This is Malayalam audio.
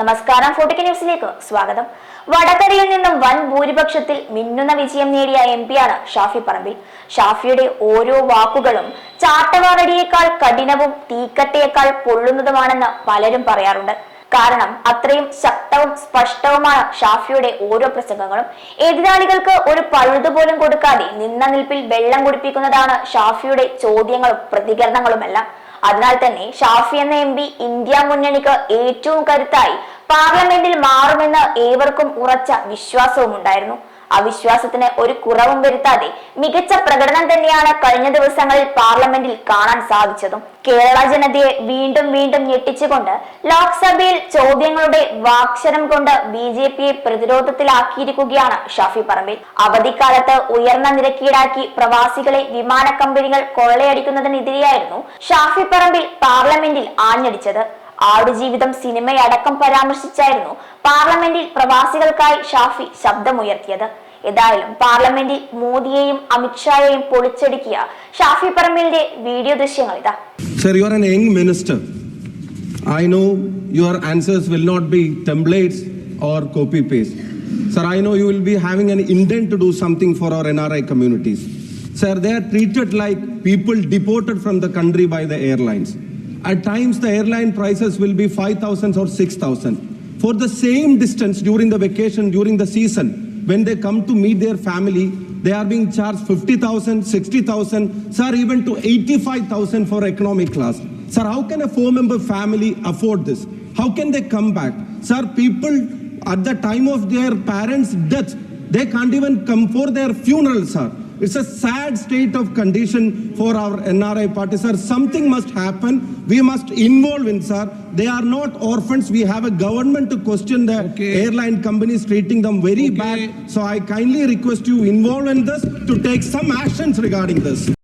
നമസ്കാരം ഫോട്ടിക് ന്യൂസിലേക്ക് സ്വാഗതം. വടകരയിൽ നിന്നും വൻ ഭൂരിപക്ഷത്തിൽ മിന്നുന്ന വിജയം നേടിയ എം പിയാണ് ഷാഫി പറമ്പിൽ. ഷാഫിയുടെ ഓരോ വാക്കുകളും ചാട്ടവാറടിയേക്കാൾ കഠിനവും തീക്കട്ടയേക്കാൾ പൊള്ളുന്നതുമാണെന്ന് പലരും പറയാറുണ്ട്. കാരണം അത്രയും ശക്തവും സ്പഷ്ടവുമാണ് ഷാഫിയുടെ ഓരോ പ്രസംഗങ്ങളും. എതിരാളികൾക്ക് ഒരു പഴുതു പോലും കൊടുക്കാതെ നിന്ന നിൽപ്പിൽ വെള്ളം കുടിപ്പിക്കുന്നതാണ് ഷാഫിയുടെ ചോദ്യങ്ങളും പ്രതികരണങ്ങളുമെല്ലാം. അതിനാൽ തന്നെ ഷാഫി എന്ന എം പി ഇന്ത്യ മുന്നണിക്ക് ഏറ്റവും കരുത്തായി പാർലമെന്റിൽ മാറുമെന്ന് ഏവർക്കും ഉറച്ച വിശ്വാസവും ഉണ്ടായിരുന്നു അവിശ്വാസത്തിന് ഒരു കുറവും വരുത്താതെ മികച്ച പ്രകടനം തന്നെയാണ് കഴിഞ്ഞ ദിവസങ്ങളിൽ പാർലമെന്റിൽ കാണാൻ സാധിച്ചതും. കേരള ജനതയെ വീണ്ടും വീണ്ടും ഞെട്ടിച്ചുകൊണ്ട് ലോക്സഭയിൽ ചോദ്യങ്ങളുടെ വാക്ഷരം കൊണ്ട് ബി ജെ പിയെ പ്രതിരോധത്തിലാക്കിയിരിക്കുകയാണ് ഷാഫി പറമ്പിൽ. അവധിക്കാലത്ത് ഉയർന്ന നിരക്കീടാക്കി പ്രവാസികളെ വിമാന കമ്പനികൾ കൊള്ളയടിക്കുന്നതിനെതിരെയായിരുന്നു ഷാഫി പറമ്പിൽ പാർലമെന്റിൽ ആഞ്ഞടിച്ചത്. ആടുജീവിതം സിനിമയടക്കം പരാമർശിച്ചായിരുന്നു പാർലമെന്റിൽ പ്രവാസികൾക്കായി ഷാഫി ശബ്ദമുയർത്തിയത് ഏതായാലും പാർലമെന്റിൽ മോദിയെയും അമിത്ഷായെയും പൊളിച്ചടുക്കിയ ഷാഫി പറമ്പിലിന്റെ വീഡിയോ ദൃശ്യങ്ങൾ ഇതാ Sir, you are an young minister. I know your answers will not be templates or copy paste. Sir, I know you will be having an intent to do something for our NRI communities. Sir, they are treated like people deported from the country by the airlines. At times, the airline prices will be 5,000 or 6,000. For the same distance during the vacation, during the season, when they come to meet their family, they are being charged 50,000, 60,000, sir, even to 85,000 for economic class. Sir, how can a four member family afford this? How can they come back? Sir, people at the time of their parents' death, they can't even come for their funeral, sir. It's a sad state of condition for our NRI party, sir. Something must happen. We must involve in, sir. They are not orphans. We have a government to question the Okay. airline companies treating them very Okay. bad. So I kindly request you involve in this to take some actions regarding this.